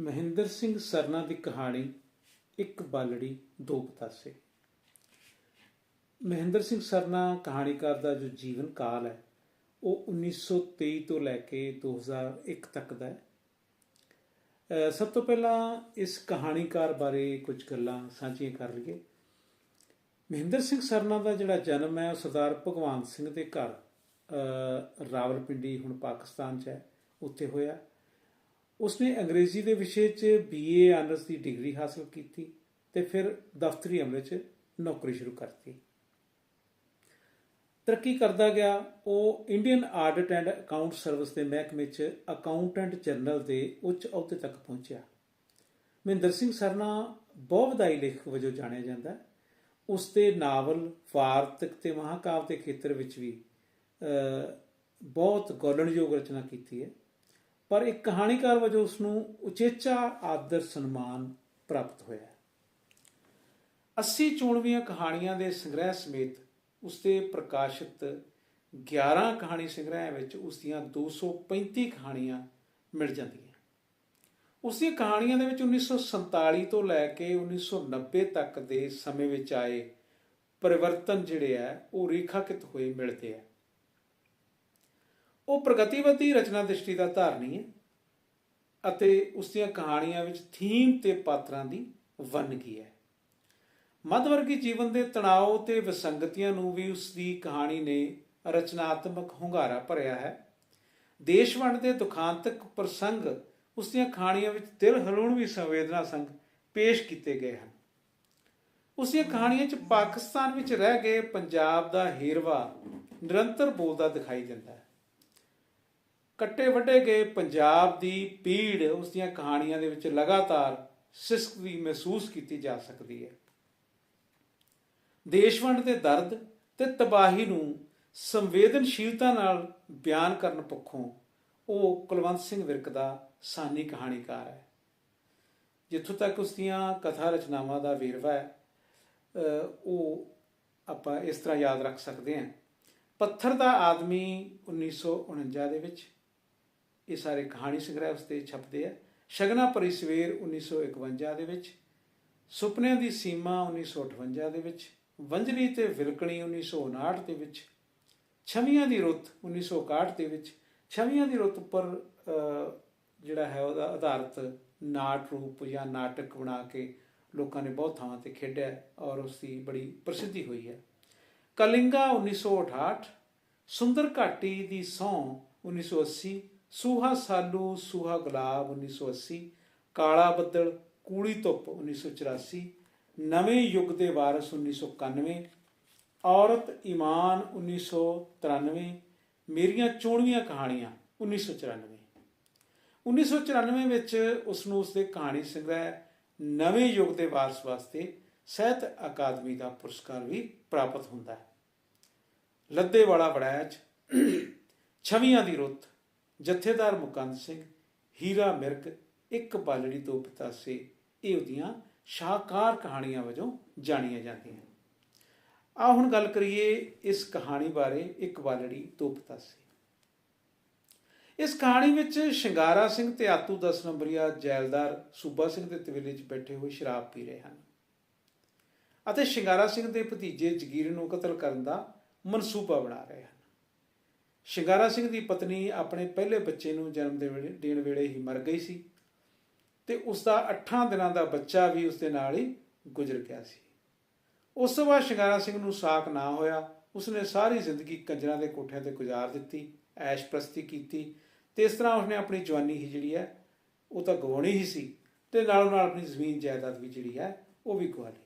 ਮਹਿੰਦਰ ਸਿੰਘ ਸਰਨਾ ਦੀ ਕਹਾਣੀ, ਇੱਕ ਬਾਲੜੀ, ਦੋ ਪਤਾਸੇ। ਮਹਿੰਦਰ ਸਿੰਘ ਸਰਨਾ ਕਹਾਣੀਕਾਰ ਦਾ ਜੋ ਜੀਵਨ ਕਾਲ ਹੈ, ਉਹ 1923 ਤੋਂ ਲੈ ਕੇ 2001 ਤੱਕ ਦਾ ਹੈ। ਸਭ ਤੋਂ ਪਹਿਲਾਂ ਇਸ ਕਹਾਣੀਕਾਰ ਬਾਰੇ ਕੁਝ ਗੱਲਾਂ ਸਾਂਝੀਆਂ ਕਰ ਲਈਏ। ਮਹਿੰਦਰ ਸਿੰਘ ਸਰਨਾ ਦਾ ਜਿਹੜਾ ਜਨਮ ਹੈ, ਉਹ ਸਰਦਾਰ ਭਗਵਾਨ ਸਿੰਘ ਦੇ ਘਰ, ਅਹ ਰਾਵਲਪਿੰਡੀ, ਹੁਣ ਪਾਕਿਸਤਾਨ 'ਚ ਹੈ, ਉੱਥੇ ਹੋਇਆ। ਉਸਨੇ ਅੰਗਰੇਜ਼ੀ ਦੇ ਵਿਸ਼ੇ 'ਚ ਬੀਏ ਆਨਰਸ ਦੀ ਡਿਗਰੀ ਹਾਸਲ ਕੀਤੀ ਤੇ ਫਿਰ ਦਫ਼ਤਰੀ ਅਮਲੇ 'ਚ ਨੌਕਰੀ ਸ਼ੁਰੂ ਕਰਤੀ। ਤਰੱਕੀ ਕਰਦਾ ਗਿਆ, ਉਹ Indian audit and account service ਦੇ ਮਹਿਕਮੇ 'ਚ ਅਕਾਊਂਟੈਂਟ ਜਨਰਲ ਦੇ ਉੱਚ ਅਹੁਦੇ ਤੱਕ ਪਹੁੰਚਿਆ। ਮਹਿੰਦਰ ਸਿੰਘ ਸਰਨਾ ਬਹੁਵਿਧਾਈ ਲੇਖਕ ਵਜੋਂ ਜਾਣਿਆ ਜਾਂਦਾ ਹੈ। ਉਸ ਦੇ ਨਾਵਲ, ਵਾਰਤਕ ਤੇ ਮਹਾਕਾਵ ਦੇ ਖੇਤਰ ਵਿੱਚ ਵੀ ਬਹੁਤ ਗੌਲਣਯੋਗ ਰਚਨਾ ਕੀਤੀ ਹੈ। ਪਰ ਇੱਕ ਕਹਾਣੀਕਾਰ ਵਜੋਂ ਉਸ ਨੂੰ ਉਚੇਚਾ ਆਦਰ ਸਨਮਾਨ ਪ੍ਰਾਪਤ ਹੋਇਆ ਹੈ। 80 ਚੋਣਵੀਆਂ ਕਹਾਣੀਆਂ ਦੇ ਸੰਗ੍ਰਹਿ ਸਮੇਤ ਉਸ ਦੇ ਪ੍ਰਕਾਸ਼ਿਤ 11 ਕਹਾਣੀ ਸੰਗ੍ਰਹਿ ਵਿੱਚ ਉਸ ਦੀਆਂ 235 ਕਹਾਣੀਆਂ ਮਿਲ ਜਾਂਦੀਆਂ। ਉਸ ਦੀਆਂ ਕਹਾਣੀਆਂ ਦੇ ਵਿੱਚ 1947 ਤੋਂ ਲੈ ਕੇ 1990 ਤੱਕ ਦੇ ਸਮੇਂ ਵਿੱਚ ਆਏ ਪਰਿਵਰਤਨ ਜਿਹੜੇ ਆ ਉਹ ਰੇਖਾਕਿਤ ਹੋਏ ਮਿਲਦੇ ਆ ਉਹ ਪ੍ਰਗਤੀਵਾਦੀ ਰਚਨਾ ਦ੍ਰਿਸ਼ਟੀ ਦਾ ਧਾਰਨੀ ਹੈ ਅਤੇ ਉਸ ਦੀਆਂ ਕਹਾਣੀਆਂ ਵਿੱਚ ਥੀਮ ਤੇ ਪਾਤਰਾਂ ਦੀ ਵੰਨਗੀ ਹੈ। ਮੱਧਵਰਗੀ ਜੀਵਨ ਦੇ ਤਣਾਅ ਤੇ ਵਿਸੰਗਤੀਆਂ ਨੂੰ ਵੀ ਉਸ ਦੀ ਕਹਾਣੀ ਨੇ ਰਚਨਾਤਮਕ ਹੁੰਗਾਰਾ ਭਰਿਆ ਹੈ। ਦੇਸ਼ ਵੰਡ ਦੇ ਦੁਖਾਂਤਕ ਪ੍ਰਸੰਗ ਉਸ ਦੀਆਂ ਕਹਾਣੀਆਂ ਵਿੱਚ ਦਿਲ ਹਲੂਣ ਵੀ ਸੰਵੇਦਨਾ ਸੰਗ ਪੇਸ਼ ਕੀਤੇ ਗਏ ਹਨ। ਉਸ ਦੀਆਂ ਕਹਾਣੀਆਂ 'ਚ ਪਾਕਿਸਤਾਨ ਵਿੱਚ ਰਹਿ ਗਏ ਪੰਜਾਬ ਦਾ ਹੀਰਵਾ ਨਿਰੰਤਰ ਬੋਲਦਾ ਦਿਖਾਈ ਦਿੰਦਾ ਹੈ। ਕੱਟੇ ਵੱਢੇ ਗਏ ਪੰਜਾਬ ਦੀ ਪੀੜ ਉਸ ਦੀਆਂ ਕਹਾਣੀਆਂ ਦੇ ਵਿੱਚ ਲਗਾਤਾਰ ਸਿਸਕਦੀ ਮਹਿਸੂਸ ਕੀਤੀ ਜਾ ਸਕਦੀ ਹੈ। ਦੇਸ਼ ਵੰਡ ਦੇ ਦਰਦ ਤੇ ਤਬਾਹੀ ਨੂੰ ਸੰਵੇਦਨਸ਼ੀਲਤਾ ਨਾਲ ਬਿਆਨ ਕਰਨ ਪੱਖੋਂ ਉਹ ਕੁਲਵੰਤ ਸਿੰਘ ਵਿਰਕ ਦਾ ਸਾਨੀ ਕਹਾਣੀਕਾਰ ਹੈ। ਜਿੱਥੋਂ ਤੱਕ ਉਸ ਦੀਆਂ ਕਥਾ ਰਚਨਾਵਾਂ ਦਾ ਵੇਰਵਾ ਹੈ ਉਹ ਆਪਾਂ ਇਸ ਤਰ੍ਹਾਂ ਯਾਦ ਰੱਖ ਸਕਦੇ ਹਾਂ। ਪੱਥਰ ਦਾ ਆਦਮੀ 1949 ਦੇ ਵਿੱਚ ਇਹ ਸਾਰੇ ਕਹਾਣੀ ਸੰਗ੍ਰਹਿ ਉਸ ਤੇ ਛਪਦੇ ਆ। ਸ਼ਗਨਾ ਭਰੀ ਸਵੇਰ 1951 ਦੇ ਵਿੱਚ, ਸੁਪਨਿਆਂ ਦੀ ਸੀਮਾ 1958 ਦੇ ਵਿੱਚ ਵੰਜਲੀ ਤੇ ਵਿਲਕਣੀ 1959 ਦੇ ਵਿੱਚ, ਛਵੀਆਂ ਦੀ ਰੁੱਤ 1961 ਦੇ ਵਿੱਚ, ਛਵੀਆਂ ਦੀ ਰੁੱਤ ਉੱਪਰ ਜਿਹੜਾ ਹੈ ਉਹਦਾ ਆਧਾਰਿਤ ਨਾਟ ਰੂਪ ਜਾਂ ਨਾਟਕ ਬਣਾ ਕੇ ਲੋਕਾਂ ਨੇ ਬਹੁਤ ਥਾਵਾਂ ਤੇ ਖੇਡਿਆ ਔਰ ਉਸ ਦੀ ਬੜੀ ਪ੍ਰਸਿੱਧੀ ਹੋਈ ਹੈ। ਕਲਿੰਗਾ 1968 ਸੁੰਦਰ ਘਾਟੀ ਦੀ ਸੌ 1980 ਸੂਹਾ ਸਾਲੂ, ਸੂਹਾ ਗੁਲਾਬ 1980 ਕਾਲਾ ਬੱਦਲ ਕੂੜੀ ਧੁੱਪ 1984 ਨਵੇਂ ਯੁੱਗ ਦੇ ਵਾਰਸ 1991 ਔਰਤ ਈਮਾਨ 1993 ਮੇਰੀਆਂ ਚੋਣਵੀਆਂ ਕਹਾਣੀਆਂ 1994 1994 ਵਿੱਚ ਉਸ ਨੂੰ ਉਸਦੇ ਕਹਾਣੀ ਸੰਗ੍ਰਹਿ ਨਵੇਂ ਯੁੱਗ ਦੇ ਵਾਰਸ ਵਾਸਤੇ ਸਾਹਿਤ ਅਕਾਦਮੀ ਦਾ ਪੁਰਸਕਾਰ ਵੀ ਪ੍ਰਾਪਤ ਹੁੰਦਾ ਹੈ। ਲੱਦੇ ਵਾਲਾ ਬੜੈਚ ਛਵੀਆਂ ਦੀ ਰੁੱਤ। ਜਥੇਦਾਰ ਮੁਕੰਦ ਸਿੰਘ, ਹੀਰਾ ਮਿਰਕ, ਇੱਕ ਬਾਲੜੀ ਤੋਂ ਪਤਾਸੇ, ਇਹ ਉਹਦੀਆਂ ਸ਼ਾਹਕਾਰ ਕਹਾਣੀਆਂ ਵਜੋਂ ਜਾਣੀਆਂ ਜਾਂਦੀਆਂ ਆ ਹੁਣ ਗੱਲ ਕਰੀਏ ਇਸ ਕਹਾਣੀ ਬਾਰੇ, ਇੱਕ ਬਾਲੜੀ ਦੋ ਪਤਾਸੇ। ਇਸ ਕਹਾਣੀ ਵਿੱਚ ਸ਼ਿੰਗਾਰਾ ਸਿੰਘ ਤੇ ਆਤੂ 10 ਨੰਬਰੀਆ ਜੈਲਦਾਰ ਸੂਬਾ ਸਿੰਘ ਦੇ ਤਵੇਲੇ 'ਚ ਬੈਠੇ ਹੋਏ ਸ਼ਰਾਬ ਪੀ ਰਹੇ ਹਨ ਅਤੇ ਸ਼ਿੰਗਾਰਾ ਸਿੰਘ ਦੇ ਭਤੀਜੇ ਜਗੀਰ ਨੂੰ ਕਤਲ ਕਰਨ ਦਾ ਮਨਸੂਬਾ ਬਣਾ ਰਹੇ ਹਨ। ਸ਼ਿੰਗਾਰਾ ਸਿੰਘ ਦੀ ਪਤਨੀ ਆਪਣੇ ਪਹਿਲੇ ਬੱਚੇ ਨੂੰ ਜਨਮ ਦੇਣ ਵੇਲੇ ਹੀ ਮਰ ਗਈ ਸੀ ਤੇ ਉਸ ਦਾ 8 ਦਿਨਾਂ ਦਾ ਬੱਚਾ ਵੀ ਉਸ ਦੇ ਨਾਲ ਹੀ ਗੁਜ਼ਰ ਗਿਆ ਸੀ। ਉਸ ਤੋਂ ਬਾਅਦ ਸ਼ਿੰਗਾਰਾ ਸਿੰਘ ਨੂੰ ਸਾਕ ਨਾ ਹੋਇਆ। ਉਸਨੇ ਸਾਰੀ ਜ਼ਿੰਦਗੀ ਕੰਜਰਾਂ ਦੇ ਕੋਠਿਆਂ ਤੇ ਗੁਜ਼ਾਰ ਦਿੱਤੀ, ਐਸ਼ ਪ੍ਰਸਤੀ ਕੀਤੀ ਤੇ ਇਸ ਤਰ੍ਹਾਂ ਉਸਨੇ ਆਪਣੀ ਜਵਾਨੀ ਹੀ ਜਿਹੜੀ ਹੈ, ਉਹ ਤਾਂ ਗਵਾਉਣੀ ਹੀ ਸੀ ਤੇ ਨਾਲੋਂ ਨਾਲ ਆਪਣੀ ਜ਼ਮੀਨ ਜਾਇਦਾਦ ਵੀ ਜਿਹੜੀ ਹੈ, ਉਹ ਵੀ ਗਵਾ ਲਈ।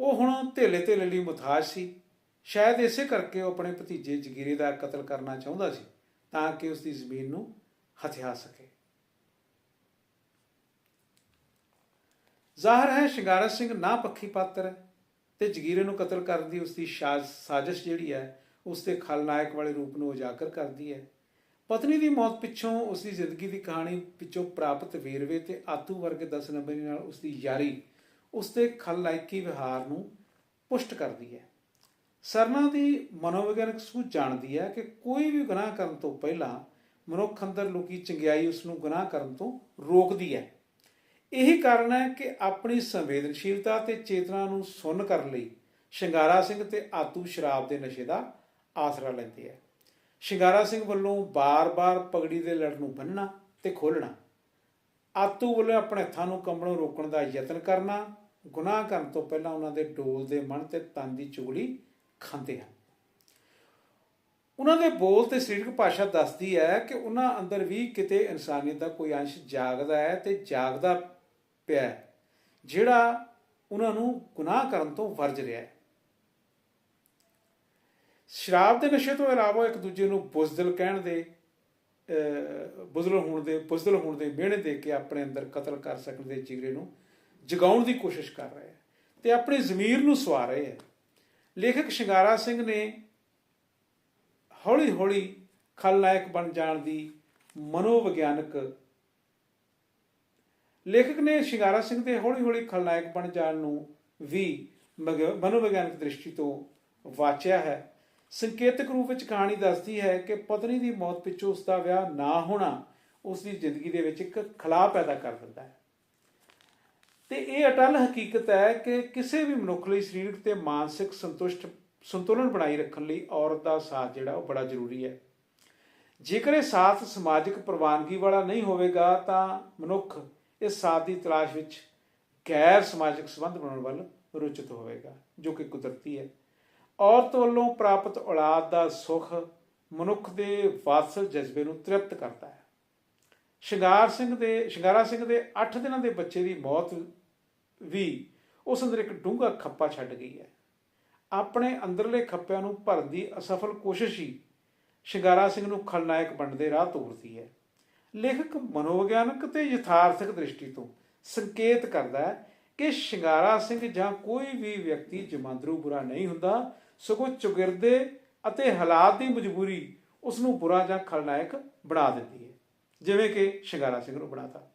ਉਹ ਹੁਣ ਧੇਲੇ ਧੇਲੇ ਲਈ ਮੁਤਾਜ ਸੀ। ਸ਼ਾਇਦ ਇਸੇ ਕਰਕੇ ਉਹ ਆਪਣੇ ਭਤੀਜੇ ਜਗੀਰੇ ਦਾ ਕਤਲ ਕਰਨਾ ਚਾਹੁੰਦਾ ਸੀ, ਤਾਂ ਕਿ ਉਸ ਦੀ ਜ਼ਮੀਨ ਨੂੰ ਹਥਿਆ ਸਕੇ। ਜ਼ਾਹਰ ਹੈ ਸ਼ਿੰਗਾਰਾ ਸਿੰਘ ਨਾ ਪੱਖੀ ਪਾਤਰ ਹੈ ਤੇ ਜਗੀਰੇ ਨੂੰ ਕਤਲ ਕਰਨ ਦੀ ਉਸ ਦੀ ਸ਼ਾਜ- ਸਾਜ਼ਿਸ਼ ਜਿਹੜੀ ਹੈ ਉਸ ਦੇ ਖਲਨਾਇਕ ਵਾਲੇ ਰੂਪ ਨੂੰ ਉਜਾਗਰ ਕਰਦੀ ਹੈ। ਪਤਨੀ ਦੀ ਮੌਤ ਪਿੱਛੋਂ ਉਸ ਦੀ ਜ਼ਿੰਦਗੀ ਦੀ ਕਹਾਣੀ ਪਿੱਛੋਂ ਪ੍ਰਾਪਤ ਵੇਰਵੇ ਤੇ ਆਤੂ ਵਰਗੇ 10 ਨੰਬਰ ਨਾਲ ਉਸ ਦੀ ਯਾਰੀ ਉਸ ਦੇ ਖਲਨਾਇਕੀ ਵਿਹਾਰ ਨੂੰ ਪੁਸ਼ਟ ਕਰਦੀ ਹੈ। ਸਰਨਾ ਦੀ ਮਨੋਵਿਗਿਆਨਕ ਸੂਝ ਜਾਣਦੀ ਹੈ ਕਿ ਕੋਈ ਵੀ ਗੁਨਾਹ ਕਰਨ ਤੋਂ ਪਹਿਲਾਂ ਮਨੁੱਖ ਅੰਦਰ ਲੁਕੀ ਚੰਗਿਆਈ ਉਸ ਨੂੰ ਗੁਨਾਹ ਕਰਨ ਤੋਂ ਰੋਕਦੀ ਹੈ। ਇਹੀ ਕਾਰਨ ਹੈ ਕਿ ਆਪਣੀ ਸੰਵੇਦਨਸ਼ੀਲਤਾ ਤੇ ਚੇਤਨਾ ਨੂੰ ਸੁੰਨ ਕਰਨ ਲਈ ਸ਼ਿੰਗਾਰਾ ਸਿੰਘ ਤੇ ਆਤੂ ਸ਼ਰਾਬ ਦੇ ਨਸ਼ੇ ਦਾ ਆਸਰਾ ਲੈਂਦੇ ਹੈ। ਸ਼ਿੰਗਾਰਾ ਸਿੰਘ ਵੱਲੋਂ ਬਾਰ-ਬਾਰ ਪਗੜੀ ਦੇ ਲੜ ਨੂੰ ਬੰਨਣਾ ਤੇ ਖੋਲਣਾ ਆਤੂ ਵੱਲੋਂ ਆਪਣੇ ਹੱਥਾਂ ਨੂੰ ਕੰਬਣੋਂ ਰੋਕਣ ਦਾ ਯਤਨ ਕਰਨਾ, ਗੁਨਾਹ ਕਰਨ ਤੋਂ ਪਹਿਲਾਂ ਉਹਨਾਂ ਦੇ ਡੋਲ ਦੇ ਮਨ ਤੇ ਤਨ ਦੀ ਚੁਗਲੀ ਖਾਂਦੇ ਹਨ ਉਹਨਾਂ ਦੇ ਬੋਲ ਤੇ ਸਰੀਰਕ ਭਾਸ਼ਾ ਦੱਸਦੀ ਹੈ ਕਿ ਉਹਨਾਂ ਅੰਦਰ ਵੀ ਕਿਤੇ ਇਨਸਾਨੀਅਤ ਦਾ ਕੋਈ ਅੰਸ਼ ਜਾਗਦਾ ਹੈ ਤੇ ਜਾਗਦਾ ਪਿਆ ਜਿਹੜਾ ਉਹਨਾਂ ਨੂੰ ਗੁਨਾਹ ਕਰਨ ਤੋਂ ਵਰਜ ਰਿਹਾ ਹੈ। ਸ਼ਰਾਬ ਦੇ ਨਸ਼ੇ ਤੋਂ ਇਲਾਵਾ ਇੱਕ ਦੂਜੇ ਨੂੰ ਬੁਜ਼ਦਲ ਕਹਿਣ ਦੇ ਅਹ, ਬੁਜ਼ਦਲ ਹੋਣ ਦੇ ਬੁਜ਼ਦਲ ਹੋਣ ਦੇ ਮਿਹਣੇ ਦੇ ਕੇ ਆਪਣੇ ਅੰਦਰ ਕਤਲ ਕਰ ਸਕਣ ਦੇ ਜਿਗਰੇ ਨੂੰ ਜਗਾਉਣ ਦੀ ਕੋਸ਼ਿਸ਼ ਕਰ ਰਹੇ ਹੈ ਤੇ ਆਪਣੀ ਜ਼ਮੀਰ ਨੂੰ ਸਵਾ ਰਹੇ ਹੈ। ਲੇਖਕ ਸ਼ਿੰਗਾਰਾ ਸਿੰਘ ਨੇ ਹੌਲੀ ਹੌਲੀ ਖਲਨਾਇਕ ਬਣ ਜਾਣ ਦੀ ਮਨੋਵਿਗਿਆਨਕ ਲੇਖਕ ਨੇ ਸ਼ਿੰਗਾਰਾ ਸਿੰਘ ਦੇ ਹੌਲੀ ਹੌਲੀ ਖਲਨਾਇਕ ਬਣ ਜਾਣ ਨੂੰ ਵੀ ਮਨੋਵਿਗਿਆਨਕ ਦ੍ਰਿਸ਼ਟੀ ਤੋਂ ਵਾਚਿਆ ਹੈ। ਸੰਕੇਤਕ ਰੂਪ ਵਿੱਚ ਕਹਾਣੀ ਦੱਸਦੀ ਹੈ ਕਿ ਪਤਨੀ ਦੀ ਮੌਤ ਪਿੱਛੋਂ ਉਸ ਦਾ ਵਿਆਹ ਨਾ ਹੋਣਾ ਉਸ ਦੀ ਜ਼ਿੰਦਗੀ ਦੇ ਵਿੱਚ ਇੱਕ ਖਲਾਅ ਪੈਦਾ ਕਰ ਦਿੰਦਾ ਹੈ। ਤੇ ਇਹ ਅਟਲ ਹਕੀਕਤ ਹੈ ਕਿ ਕਿਸੇ ਵੀ ਮਨੁੱਖ ਲਈ ਸਰੀਰਕ ਤੇ ਮਾਨਸਿਕ ਸੰਤੁਸ਼ਟ ਸੰਤੁਲਨ ਬਣਾਈ ਰੱਖਣ ਲਈ ਔਰਤ ਦਾ ਸਾਥ ਜਿਹੜਾ ਉਹ ਬੜਾ ਜ਼ਰੂਰੀ ਹੈ। ਜੇਕਰ ਇਹ ਸਾਥ ਸਮਾਜਿਕ ਪ੍ਰਵਾਨਗੀ ਵਾਲਾ ਨਹੀਂ ਹੋਵੇਗਾ, ਤਾਂ ਮਨੁੱਖ ਇਸ ਸਾਥ ਦੀ ਤਲਾਸ਼ ਵਿੱਚ ਗੈਰ ਸਮਾਜਿਕ ਸੰਬੰਧ ਬਣਾਉਣ ਵੱਲ ਰੁਚਿਤ ਹੋਵੇਗਾ, ਜੋ ਕਿ ਕੁਦਰਤੀ ਹੈ। ਔਰਤ ਵੱਲੋਂ ਪ੍ਰਾਪਤ ਔਲਾਦ ਦਾ ਸੁਖ ਮਨੁੱਖ ਦੇ ਵਾਸਲ ਜਜ਼ਬੇ ਨੂੰ ਤ੍ਰਿਪਤ ਕਰਦਾ ਹੈ। ਸ਼ਿੰਗਾਰ ਸਿੰਘ ਦੇ ਸ਼ਿੰਗਾਰਾ ਸਿੰਘ ਦੇ 8 ਦਿਨਾਂ ਦੇ ਬੱਚੇ ਦੀ ਮੌਤ ਵੀ ਉਸ ਅੰਦਰ ਇੱਕ ਡੂੰਘਾ ਖੱਪਾ ਛੱਡ ਗਈ ਹੈ। ਆਪਣੇ ਅੰਦਰਲੇ ਖੱਪਿਆਂ ਨੂੰ ਭਰਨ ਦੀ ਅਸਫਲ ਕੋਸ਼ਿਸ਼ ਹੀ ਸ਼ਿੰਗਾਰਾ ਸਿੰਘ ਨੂੰ ਖਲਨਾਇਕ ਬਣਦੇ ਰਾਹ ਤੋਰਦੀ ਹੈ। ਲੇਖਕ ਮਨੋਵਿਗਿਆਨਕ ਤੇ ਯਥਾਰਥਕ ਦ੍ਰਿਸ਼ਟੀ ਤੋਂ ਸੰਕੇਤ ਕਰਦਾ ਹੈ ਕਿ ਸ਼ਿੰਗਾਰਾ ਸਿੰਘ ਜਾਂ ਕੋਈ ਵੀ ਵਿਅਕਤੀ ਜਮਾਂਦਰੂ ਬੁਰਾ ਨਹੀਂ ਹੁੰਦਾ, ਸਗੋਂ ਚੁਗਿਰਦੇ ਅਤੇ ਹਾਲਾਤ ਦੀ ਮਜਬੂਰੀ ਉਸ ਨੂੰ ਬੁਰਾ ਜਾਂ ਖਲਨਾਇਕ ਬਣਾ ਦਿੰਦੀ ਹੈ, ਜਿਵੇਂ ਕਿ ਸ਼ਿੰਗਾਰਾ ਸਿੰਘ ਨੂੰ ਬਣਾਤਾ।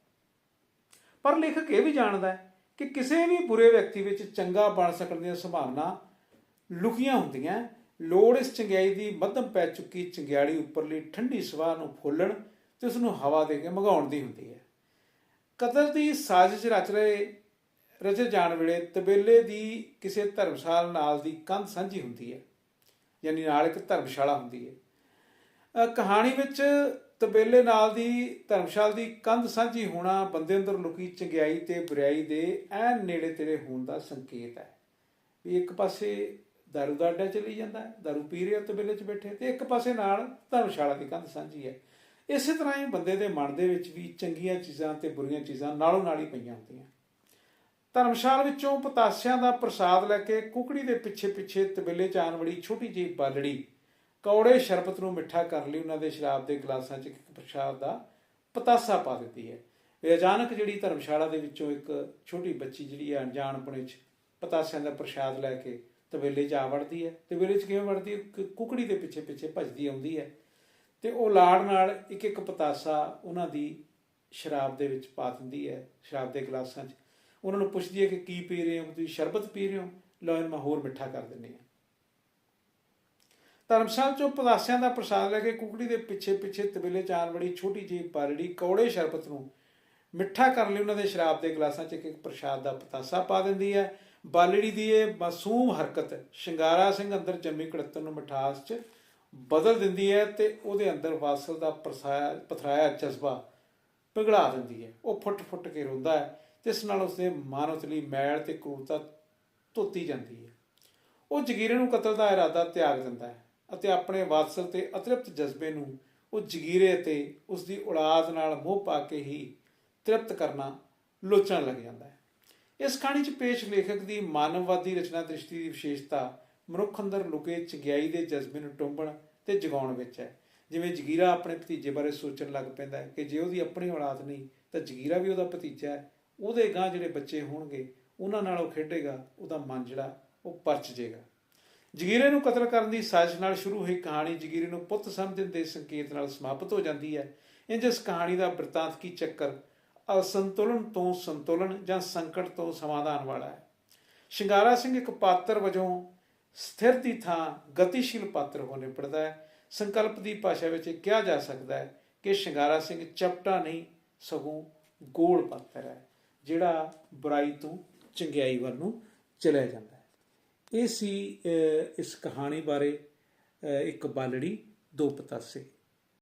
ਪਰ ਲੇਖਕ ਇਹ ਵੀ ਜਾਣਦਾ ਹੈ ਕਿ ਕਿਸੇ ਵੀ ਬੁਰੇ ਵਿਅਕਤੀ ਵਿੱਚ ਚੰਗਾ ਬਣ ਸਕਣ ਦੀਆਂ ਸੰਭਾਵਨਾ ਲੁਕੀਆਂ ਹੁੰਦੀਆਂ ਲੋੜ ਇਸ ਚੰਗਿਆਈ ਦੀ ਮੱਧਮ ਪੈ ਚੁੱਕੀ ਚੰਗਿਆੜੀ ਉੱਪਰਲੀ ਠੰਡੀ ਸਵਾਹ ਨੂੰ ਫੋਲਣ ਤੇ ਉਸ ਨੂੰ ਹਵਾ ਦੇ ਕੇ ਮਗਾਉਣ ਦੀ ਹੁੰਦੀ ਹੈ। ਕਤਲ ਦੀ ਸਾਜ਼ਿਸ਼ ਰਚ ਰਹੇ, ਰਚੇ ਜਾਣ ਵੇਲੇ ਤਬੇਲੇ ਦੀ ਕਿਸੇ ਧਰਮਸ਼ਾਲ ਨਾਲ ਦੀ ਕੰਧ ਸਾਂਝੀ ਹੁੰਦੀ ਹੈ, ਯਾਨੀ ਨਾਲ ਇੱਕ ਧਰਮਸ਼ਾਲਾ ਹੁੰਦੀ ਹੈ। ਕਹਾਣੀ ਵਿੱਚ ਤਬੇਲੇ ਨਾਲ ਦੀ ਧਰਮਸ਼ਾਲ ਦੀ ਕੰਧ ਸਾਂਝੀ ਹੋਣਾ ਬੰਦੇ ਅੰਦਰ ਲੁਕੀ ਚੰਗਿਆਈ ਤੇ ਬੁਰਾਈ ਦੇ ਐਨ ਨੇੜੇ ਤੇੜੇ ਹੋਣ ਦਾ ਸੰਕੇਤ ਹੈ। ਵੀ ਇੱਕ ਪਾਸੇ ਦਾਰੂ ਦਾ ਅੱਡਾ ਚਲੀ ਜਾਂਦਾ ਹੈ, ਦਾਰੂ ਪੀ ਰਿਹਾ ਤਬੇਲੇ 'ਚ ਬੈਠੇ, ਤੇ ਇੱਕ ਪਾਸੇ ਨਾਲ ਧਰਮਸ਼ਾਲਾ ਦੀ ਕੰਧ ਸਾਂਝੀ ਹੈ। ਇਸੇ ਤਰ੍ਹਾਂ ਹੀ ਬੰਦੇ ਦੇ ਮਨ ਦੇ ਵਿੱਚ ਵੀ ਚੰਗੀਆਂ ਚੀਜ਼ਾਂ ਤੇ ਬੁਰੀਆਂ ਚੀਜ਼ਾਂ ਨਾਲੋਂ ਨਾਲ ਹੀ ਪਈਆਂ ਹੁੰਦੀਆਂ। ਧਰਮਸ਼ਾਲ ਵਿੱਚੋਂ ਪਤਾਸਿਆਂ ਦਾ ਪ੍ਰਸਾਦ ਲੈ ਕੇ ਕੁਕੜੀ ਦੇ ਪਿੱਛੇ ਪਿੱਛੇ ਤਬੇਲੇ 'ਚ ਆਉਣ ਵਾਲੀ ਛੋਟੀ ਜਿਹੀ ਬਾਲੜੀ ਕੌੜੇ ਸ਼ਰਬਤ ਨੂੰ ਮਿੱਠਾ ਕਰਨ ਲਈ ਉਹਨਾਂ ਦੇ ਸ਼ਰਾਬ ਦੇ ਗਲਾਸਾਂ 'ਚ ਇੱਕ ਪ੍ਰਸ਼ਾਦ ਦਾ ਪਤਾਸਾ ਪਾ ਦਿੱਤੀ ਹੈ। ਇਹ ਅਚਾਨਕ ਜਿਹੜੀ ਧਰਮਸ਼ਾਲਾ ਦੇ ਵਿੱਚੋਂ ਇੱਕ ਛੋਟੀ ਬੱਚੀ ਜਿਹੜੀ ਹੈ, ਅਣਜਾਣਪੁਣੇ 'ਚ ਪਤਾਸਿਆਂ ਦਾ ਪ੍ਰਸ਼ਾਦ ਲੈ ਕੇ ਤਵੇਲੇ 'ਚ ਆ ਵੜਦੀ ਹੈ। ਤਬੇਲੇ 'ਚ ਕਿਵੇਂ ਵੜਦੀ ਹੈ? ਕੁਕੜੀ ਦੇ ਪਿੱਛੇ ਪਿੱਛੇ ਭੱਜਦੀ ਆਉਂਦੀ ਹੈ ਤੇ ਉਹ ਲਾੜ ਨਾਲ ਇੱਕ ਇੱਕ ਪਤਾਸਾ ਉਹਨਾਂ ਦੀ ਸ਼ਰਾਬ ਦੇ ਵਿੱਚ ਪਾ ਦਿੰਦੀ ਹੈ, ਸ਼ਰਾਬ ਦੇ ਗਲਾਸਾਂ 'ਚ। ਉਹਨਾਂ ਨੂੰ ਪੁੱਛਦੀ ਹੈ ਕਿ ਕੀ ਪੀ ਰਹੇ ਹੋ? ਤੁਸੀਂ ਸ਼ਰਬਤ ਪੀ ਰਹੇ ਹੋ? ਲਓ ਮੈਂ ਹੋਰ ਮਿੱਠਾ ਕਰ ਦਿੰਦੀ ਹਾਂ। ਧਰਮਸ਼ਾਲ ਚੋਂ ਪਦਾਸਿਆਂ ਦਾ ਪ੍ਰਸਾਦ ਲੈ ਕੇ ਕੁਕੜੀ ਦੇ ਪਿੱਛੇ ਪਿੱਛੇ ਤਬੇਲੇ ਚਾਰ ਬੜੀ ਛੋਟੀ ਜਿਹੀ ਬਾਲੜੀ ਕੌੜੇ ਸ਼ਰਬਤ ਨੂੰ ਮਿੱਠਾ ਕਰਨ ਲਈ ਉਹਨਾਂ ਦੇ ਸ਼ਰਾਬ ਦੇ ਗਲਾਸਾਂ 'ਚ ਇੱਕ ਇੱਕ ਪ੍ਰਸ਼ਾਦ ਦਾ ਪਤਾਸਾ ਪਾ ਦਿੰਦੀ ਹੈ। ਬਾਲੜੀ ਦੀ ਇਹ ਮਾਸੂਮ ਹਰਕਤ ਸ਼ਿੰਗਾਰਾ ਸਿੰਘ ਅੰਦਰ ਜੰਮੀ ਕੜਤਨ ਨੂੰ ਮਿਠਾਸ 'ਚ ਬਦਲ ਦਿੰਦੀ ਹੈ ਤੇ ਉਹਦੇ ਅੰਦਰ ਵਾਸਲ ਦਾ ਪਰਸਾਇਆ, ਪਥਰਾਇਆ ਜਜ਼ਬਾ ਪਿਘਲਾ ਦਿੰਦੀ ਹੈ। ਉਹ ਫੁੱਟ ਫੁੱਟ ਕੇ ਰੋਂਦਾ ਹੈ ਜਿਸ ਨਾਲ ਉਸਦੇ ਮਾਨਵ ਲਈ ਮੈਲ ਤੇ ਕਰੂਰਤਾ ਧੋਤੀ ਜਾਂਦੀ ਹੈ। ਉਹ ਜਗੀਰੇ ਨੂੰ ਕਤਲ ਦਾ ਇਰਾਦਾ ਤਿਆਗ ਦਿੰਦਾ ਹੈ। ਅਤੇ ਆਪਣੇ ਵਾਤਸਲ ਤੇ ਅਤ੍ਰਿਪਤ ਜਜ਼ਬੇ ਨੂੰ ਉਹ ਜਗੀਰੇ ਤੇ ਉਸ ਦੀ ਔਲਾਦ ਨਾਲ ਮੋਹ ਪਾ ਕੇ ਹੀ ਤ੍ਰਿਪਤ ਕਰਨਾ ਲੋਚਣ ਲੱਗ ਜਾਂਦਾ ਹੈ। ਇਸ ਕਹਾਣੀ 'ਚ ਪੇਸ਼ ਲੇਖਕ ਦੀ ਮਾਨਵਵਾਦੀ ਰਚਨਾ ਦ੍ਰਿਸ਼ਟੀ ਦੀ ਵਿਸ਼ੇਸ਼ਤਾ ਮਨੁੱਖ ਅੰਦਰ ਲੁਕੇ ਚੰਗਿਆਈ ਦੇ ਜਜ਼ਬੇ ਨੂੰ ਟੁੰਬਣ ਤੇ ਜਗਾਉਣ ਵਿੱਚ ਹੈ। ਜਿਵੇਂ ਜਗੀਰਾ ਆਪਣੇ ਭਤੀਜੇ ਬਾਰੇ ਸੋਚਣ ਲੱਗ ਪੈਂਦਾ ਹੈ ਕਿ ਜੇ ਉਹਦੀ ਆਪਣੀ ਔਲਾਦ ਨਹੀਂ, ਤਾਂ ਜਗੀਰਾ ਵੀ ਉਹਦਾ ਭਤੀਜਾ ਹੈ। ਉਹਦੇ ਗਾਂ ਜਿਹੜੇ ਬੱਚੇ ਹੋਣਗੇ, ਉਹਨਾਂ ਨਾਲ ਉਹ ਖੇਡੇਗਾ, ਉਹਦਾ ਮਨ ਜਿਹੜਾ ਉਹ ਪਰਚ ਜਾਏਗਾ ਜਗੀਰੇ ਨੂੰ ਕਤਲ ਕਰਨ ਦੀ ਸਾਜ਼ਿਸ਼ ਨਾਲ ਸ਼ੁਰੂ ਹੋਈ ਕਹਾਣੀ ਜਗੀਰੇ ਨੂੰ ਪੁੱਤ ਸਮਝਣ ਦੇ ਸੰਕੇਤ ਨਾਲ ਸਮਾਪਤ ਹੋ ਜਾਂਦੀ ਹੈ। ਇੰਜ ਇਸ ਕਹਾਣੀ ਦਾ ਬਿਰਤਾਂਤ ਕੀ ਚੱਕਰ ਅਸੰਤੁਲਨ ਤੋਂ ਸੰਤੁਲਨ ਜਾਂ ਸੰਕਟ ਤੋਂ ਸਮਾਧਾਨ ਵਾਲਾ ਹੈ। ਸ਼ਿੰਗਾਰਾ ਸਿੰਘ ਇੱਕ ਪਾਤਰ ਵਜੋਂ ਸਥਿਰ ਦੀ ਥਾਂ ਗਤੀਸ਼ੀਲ ਪਾਤਰ ਹੋ ਨਿਪੜਦਾ ਹੈ। ਸੰਕਲਪ ਦੀ ਭਾਸ਼ਾ ਵਿੱਚ ਇਹ ਕਿਹਾ ਜਾ ਸਕਦਾ ਹੈ ਕਿ ਸ਼ਿੰਗਾਰਾ ਸਿੰਘ ਚਪਟਾ ਨਹੀਂ, ਸਗੋਂ ਗੋਲ ਪਾਤਰ ਹੈ, ਜਿਹੜਾ ਬੁਰਾਈ ਤੋਂ ਚੰਗਿਆਈ ਵੱਲ ਨੂੰ ਚਲਿਆ ਜਾਂਦਾ ਇਹ ਸੀ ਇਸ ਕਹਾਣੀ ਬਾਰੇ ਇੱਕ ਬਾਲੜੀ ਦੋ ਪਤਾਸੇ।